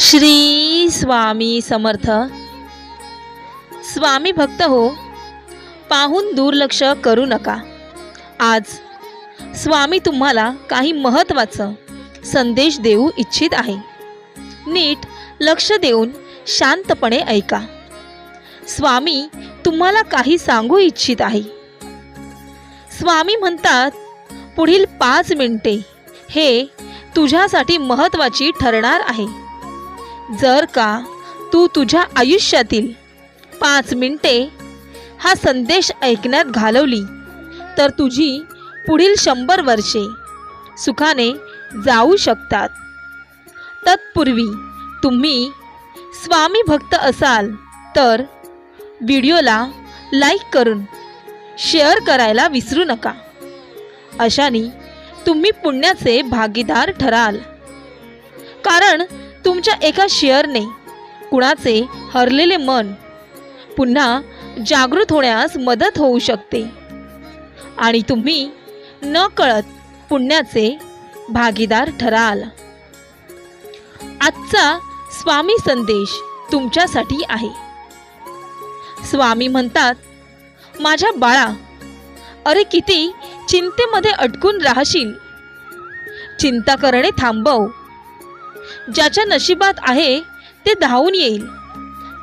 श्री स्वामी समर्थ. स्वामी भक्त हो पाहून दुर्लक्ष करू नका. आज स्वामी तुम्हाला काही महत्त्वाचं संदेश देऊ इच्छित आहे. नीट लक्ष देऊन शांतपणे ऐका. स्वामी तुम्हाला काही सांगू इच्छित आहे. स्वामी म्हणतात पुढील पाच मिनिटे हे तुझ्यासाठी महत्त्वाची ठरणार आहे. जर का तू तुझ्या आयुष्यातील पाच मिनिटे हा संदेश ऐकण्यात घालवली तर तुझी पुढील शंभर वर्षे सुखाने जाऊ शकतात. तत्पूर्वी तुम्ही स्वामी भक्त असाल तर व्हिडिओला लाईक करून शेअर करायला विसरू नका. अशाने तुम्ही पुण्याचे भागीदार ठराल. कारण तुमच्या एका शेअरने कुणाचे हरलेले मन पुन्हा जागृत होण्यास मदत होऊ शकते. आणि तुम्ही न कळत पुण्याचे भागीदार ठराल. आजचा स्वामी संदेश तुमच्यासाठी आहे. स्वामी म्हणतात माझ्या बाळा अरे किती चिंतेमध्ये अटकून राहशील. चिंता करणे थांबव. ज्याच्या नशिबात आहे ते धावून येईल.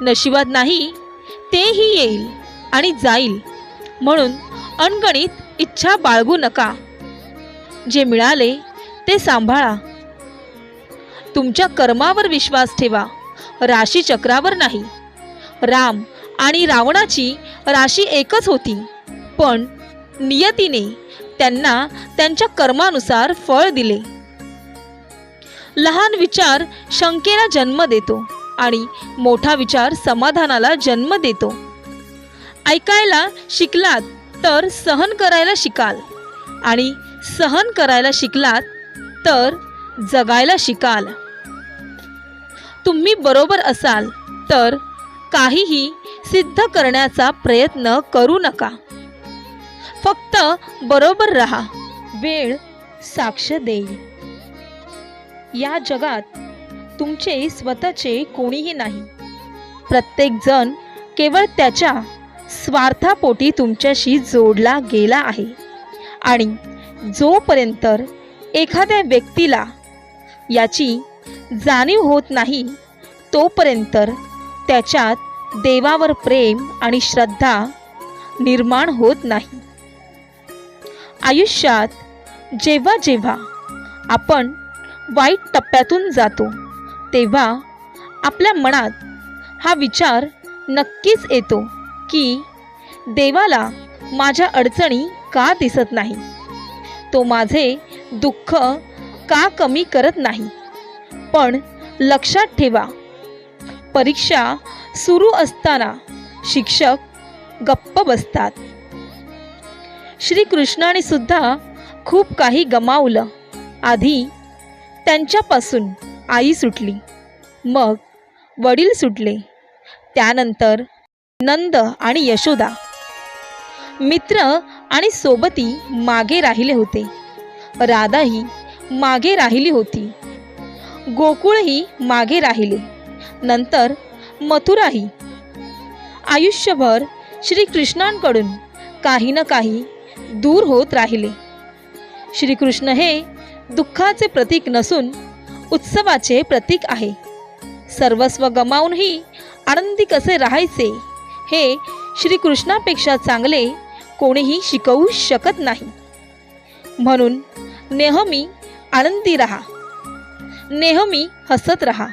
नशिबात नाही तेही येईल आणि जाईल. म्हणून अणगणित इच्छा बाळगू नका. जे मिळाले ते सांभाळा. तुमच्या कर्मावर विश्वास ठेवा. राशी चक्रावर नाही. राम आणि रावणाची राशी एकच होती. पण नियतीने त्यांना त्यांच्या कर्मानुसार फळ दिले. लहान विचार शंकेला जन्म देतो आणि मोठा विचार समाधानाला जन्म देतो. ऐकायला शिकलात तर सहन करायला शिकाल आणि सहन करायला शिकलात तर जगायला शिकाल. तुम्ही बरोबर असाल तर काहीही सिद्ध करण्याचा प्रयत्न करू नका. फक्त बरोबर राहा. वेळ साक्ष देईल. या जगात तुमचे स्वतःचे कोणीही नाही. प्रत्येक जण केवळ त्याच्या स्वार्थापोटी तुमच्याशी जोडला गेला आहे. आणि जोपर्यंत एखाद्या व्यक्तीला याची जाणीव होत नाही तोपर्यंत त्याच्यात देवावर प्रेम आणि श्रद्धा निर्माण होत नाही. आयुष्यात जेव्हा जेव्हा आपण वाईट टप्प्यातून जातो. तेव्हा आपल्या मनात हा विचार नक्कीच येतो की देवाला माझ्या अडचणी का दिसत नाही? तो माझे दुःख का कमी करत नाही? पण लक्षात ठेवा परीक्षा सुरू असताना शिक्षक गप्प बसतात. श्रीकृष्णाने सुद्धा खूप काही गमावलं. आधी त्यांच्यापासून आई सुटली. मग वडील सुटले. त्यानंतर नंद आणि यशोदा. मित्र आणि सोबती मागे राहिले होते. राधाही मागे राहिली होती. गोकुळही मागे राहिले. नंतर मथुराही. आयुष्यभर श्रीकृष्णांकडून काही ना काही दूर होत राहिले. श्रीकृष्ण हे दुःखाचे प्रतीक नसून उत्सवाचे प्रतीक आहे. सर्वस्व गमावूनही आनंदी कसे राहायचे हे श्रीकृष्णापेक्षा चांगले कोणीही शिकवू शकत नाही. म्हणून नेहमी आनंदी राहा. नेहमी हसत राहा.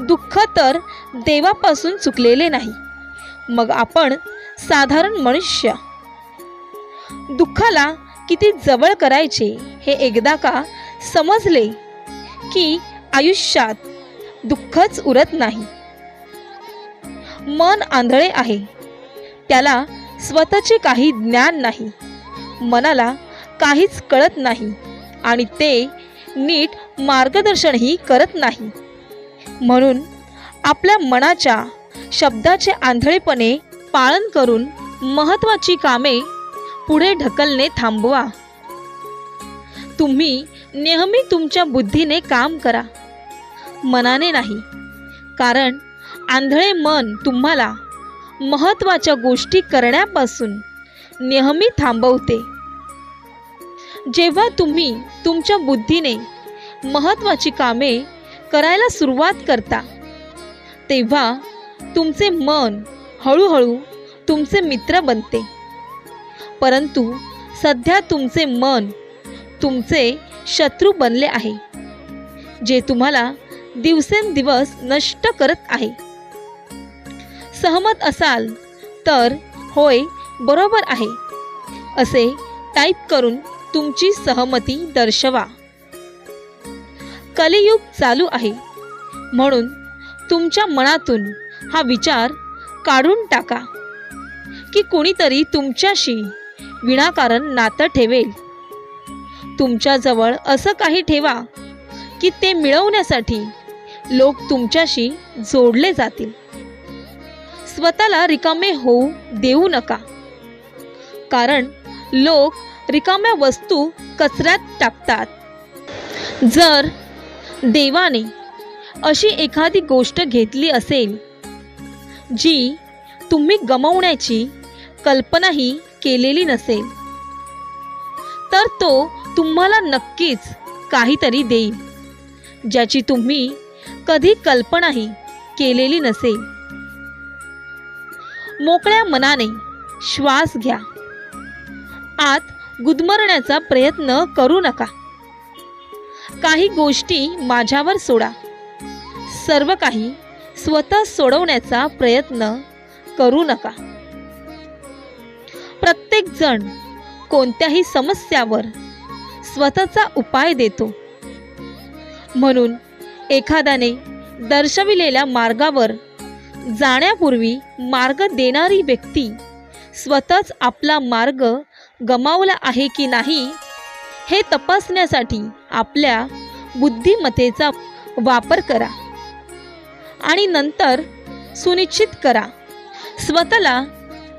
दुःख तर देवापासून चुकलेले नाही. मग आपण साधारण मनुष्य. दुःखाला किती जवळ करायचे हे एकदा का समजले की आयुष्यात दुःखच उरत नाही. मन आंधळे आहे. त्याला स्वतःचे काही ज्ञान नाही. मनाला काहीच कळत नाही आणि ते नीट मार्गदर्शनही करत नाही. म्हणून आपल्या मनाच्या शब्दाचे आंधळेपणे पाळन करून महत्त्वाची कामे पुढे ढकलणे थांबवा. तुम्ही नेहमी तुमच्या बुद्धीने काम करा. मनाने नाही. कारण आंधळे मन तुम्हाला महत्त्वाच्या गोष्टी करण्यापासून नेहमी थांबवते. जेव्हा तुम्ही तुमच्या बुद्धीने महत्त्वाची कामे करायला सुरुवात करता तेव्हा तुमचे मन हळूहळू तुमचे मित्र बनते. परंतु सध्या तुमचे मन तुमचे शत्रू बनले आहे जे तुम्हाला दिवसेंदिवस नष्ट करत आहे. सहमत असाल तर होय बरोबर आहे. असे टाईप करून तुमची सहमती दर्शवा. कलियुग चालू आहे. म्हणून तुमच्या मनातून हा विचार काढून टाका की कुणीतरी तुमच्याशी विनाकारण नातं ठेवेल. तुमच्याजवळ असं काही ठेवा की ते मिळवण्यासाठी लोक तुमच्याशी जोडले जातील. स्वतःला रिकामे होऊ देऊ नका. कारण लोक रिकाम्या वस्तू कचऱ्यात टाकतात. जर देवाने अशी एखादी गोष्ट घेतली असेल जी तुम्ही गमवण्याची कल्पनाही केलेली नसेल. तर तो तुम्हाला नक्कीच काहीतरी देईल ज्याची तुम्ही कधी कल्पनाही केलेली नसेल. मोकळ्या मनाने श्वास घ्या. आत गुदमरण्याचा प्रयत्न करू नका. काही गोष्टी माझ्यावर सोडा. सर्व काही स्वतः सोडवण्याचा प्रयत्न करू नका. प्रत्येक जण कोणत्याही समस्यावर स्वतःचा उपाय देतो. म्हणून एखाद्याने दर्शविलेल्या मार्गावर जाण्यापूर्वी मार्ग देणारी व्यक्ती स्वतःच आपला मार्ग गमावला आहे की नाही हे तपासण्यासाठी आपल्या बुद्धिमत्तेचा वापर करा आणि नंतर सुनिश्चित करा स्वतःला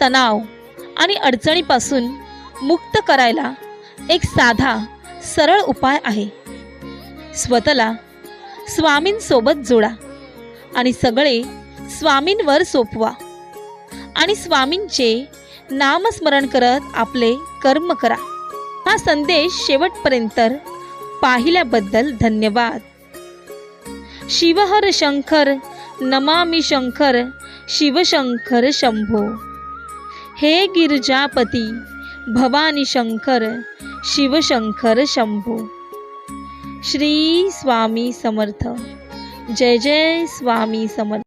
तणाव आणि अडचणीपासून मुक्त करायला एक साधा सरळ उपाय आहे. स्वतःला स्वामींसोबत जोडा आणि सगळे स्वामींवर सोपवा आणि स्वामींचे नामस्मरण करत आपले कर्म करा. हा संदेश शेवटपर्यंत पाहिल्याबद्दल धन्यवाद. शिवहर शंकर नमामि शंकर शिवशंकर शंभो. हे गिरजापती भवानी शंकर शिवशंकर शंभो. श्री स्वामी समर्थ. जय जय स्वामी समर्थ.